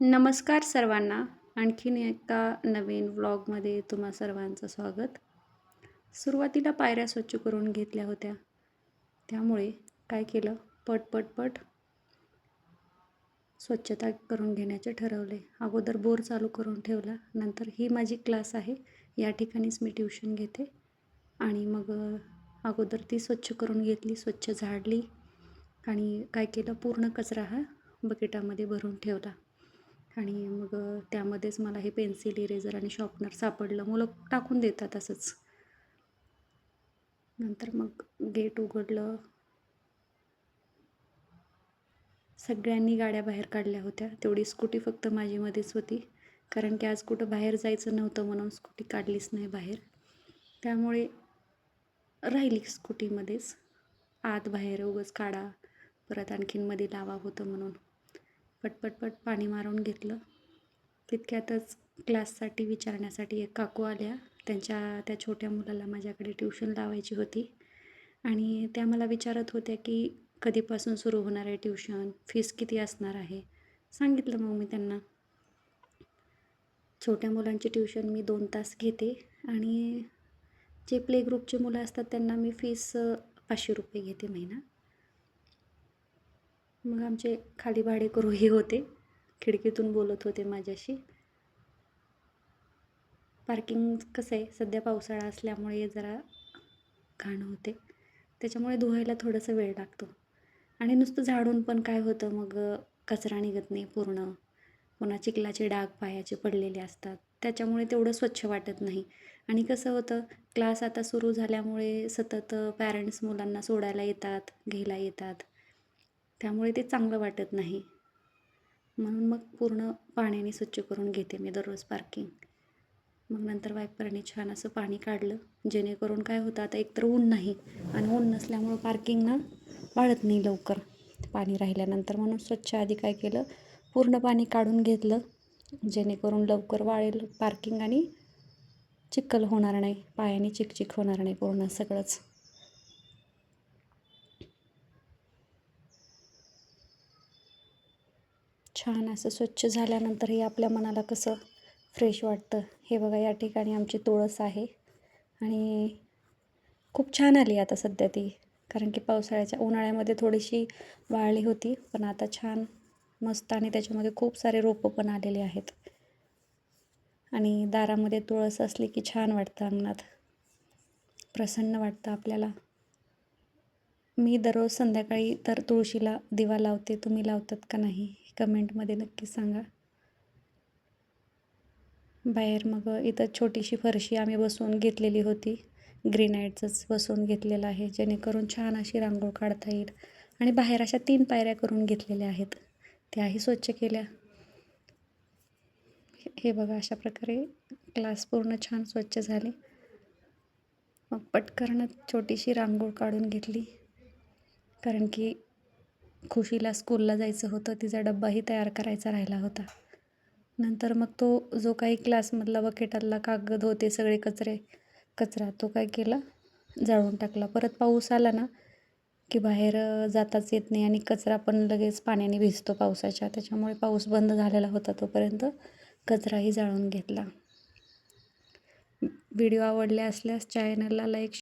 नमस्कार सर्वांना. आणखीन एका नवीन व्लॉगमध्ये तुम्हा सर्वांचं स्वागत. सुरुवातीला पायऱ्या स्वच्छ करून घेतल्या होत्या. त्यामुळे काय केलं? पट पट पट स्वच्छता करून घेण्याचे ठरवले. अगोदर बोर चालू करून ठेवला. नंतर ही माझी क्लास आहे. या ठिकाणीच मी ट्युशन घेते. आणि मग अगोदर ती स्वच्छ करून घेतली स्वच्छ झाडली. आणि काय केलं? पूर्ण कचरा हा बकेटामध्ये भरून ठेवला. आणि मग त्यामध्येच मला हे पेन्सिल इरेझर आणि शॉर्पनर सापडलं. मुलं टाकून देतात असंच. नंतर मग गेट उघडलं. सगळ्यांनी गाड्या बाहेर काढल्या होत्या. तेवढी स्कूटी फक्त माझीमध्येच होती. कारण की आज कुठं बाहेर जायचं नव्हतं म्हणून स्कूटी काढलीच नाही बाहेर. त्यामुळे राहिली स्कूटीमध्येच. आत बाहेर उगच काढा. परत आणखीन मध्ये लावा होतं म्हणून. पटपटपट पाणी मारून घेतलं. तितक्यातच क्लाससाठी विचारण्यासाठी एक काकू आल्या. त्यांच्या त्या छोट्या मुलाला माझ्याकडे ट्युशन लावायची होती. आणि त्या मला विचारत होत्या की कधीपासून सुरू होणार आहे ट्युशन? फीस किती असणार आहे? सांगितलं मग मी त्यांना. छोट्या मुलांची ट्युशन मी दोन तास घेते आणि जे प्ले ग्रुपचे मुलं असतात त्यांना मी फीस पाचशे रुपये घेते महिना. मग आमचे खाली भाडेकरूही होते. खिडकीतून बोलत होते माझ्याशी. पार्किंग कसं आहे? सध्या पावसाळा असल्यामुळे जरा घाण होते. त्याच्यामुळे धुवायला थोडंसं वेळ लागतो. आणि नुसतं झाडून पण काय होतं? मग कचरा निघत नाही पूर्ण. पुन्हा चिखलाचे डाग पायाचे पडलेले असतात. त्याच्यामुळे तेवढं स्वच्छ वाटत नाही. आणि कसं होतं? क्लास आता सुरू झाल्यामुळे सतत पॅरेंट्स मुलांना सोडायला येतात घ्यायला येतात. त्यामुळे ते चांगलं वाटत नाही. म्हणून मग पूर्ण पाण्याने स्वच्छ करून घेते मी दररोज पार्किंग मग नंतर वायपरने छान असं पाणी काढलं. जेणेकरून काय होतं आता एकतर ऊन नाही आणि ऊन नसल्यामुळं पार्किंग ना वाढत नाही लवकर. पाणी राहिल्यानंतर म्हणून स्वच्छ आधी काय केलं पूर्ण पाणी काढून घेतलं. जेणेकरून लवकर वाळेल पार्किंग आणि चिखल होणार नाही. पायाने चिकचिक होणार नाही पूर्ण सगळंच. छान असं स्वच्छ झाल्यानंतरही आपल्या मनाला कसं फ्रेश वाटतं हे बघा या ठिकाणी आमची तुळस आहे. आणि खूप छान आली आता सध्या ती कारण की पावसाळ्याच्या उन्हाळ्यामध्ये थोडीशी वाळली होती पण आता छान मस्त आणि त्याच्यामध्ये खूप सारे रोपं पण आलेले आहेत. आणि दारामध्ये तुळस असली की छान वाटतं अंगणात. प्रसन्न वाटतं आपल्याला. मी दररोज संध्याकाळी तर तुळशीला दिवा लावते तुम्ही लावतात का नाही? कमेंटमध्ये नक्की सांगा. बाहेर मग इथं छोटीशी फरशी आम्ही बसवून घेतलेली होती. ग्रीनाईटचंच बसवून घेतलेलं आहे. जेणेकरून छान अशी रांगोळ काढता येईल. आणि बाहेर अशा तीन पायऱ्या करून घेतलेल्या आहेत. त्याही स्वच्छ केल्या. हे बघा अशा प्रकारे क्लास पूर्ण छान स्वच्छ झाले. मग पटकरनं छोटीशी रांगोळ काढून घेतली. कारण की खुशीला स्कूलला जायचं होतं तिचा डब्बाही तयार करायचा राहिला होता. नंतर मग तो जो काही क्लासमधला बकेटातला कागद होते सगळे कचरे कचरा तो काय केला? जाळून टाकला. परत पाऊस आला ना की बाहेर जाताच येत नाही आणि कचरा पण लगेच पाण्याने भिजतो पावसाच्या. त्याच्यामुळे पाऊस बंद झालेला होता तोपर्यंत कचराही जाळून घेतला. व्हिडिओ आवडले असल्यास चॅनलला लाईक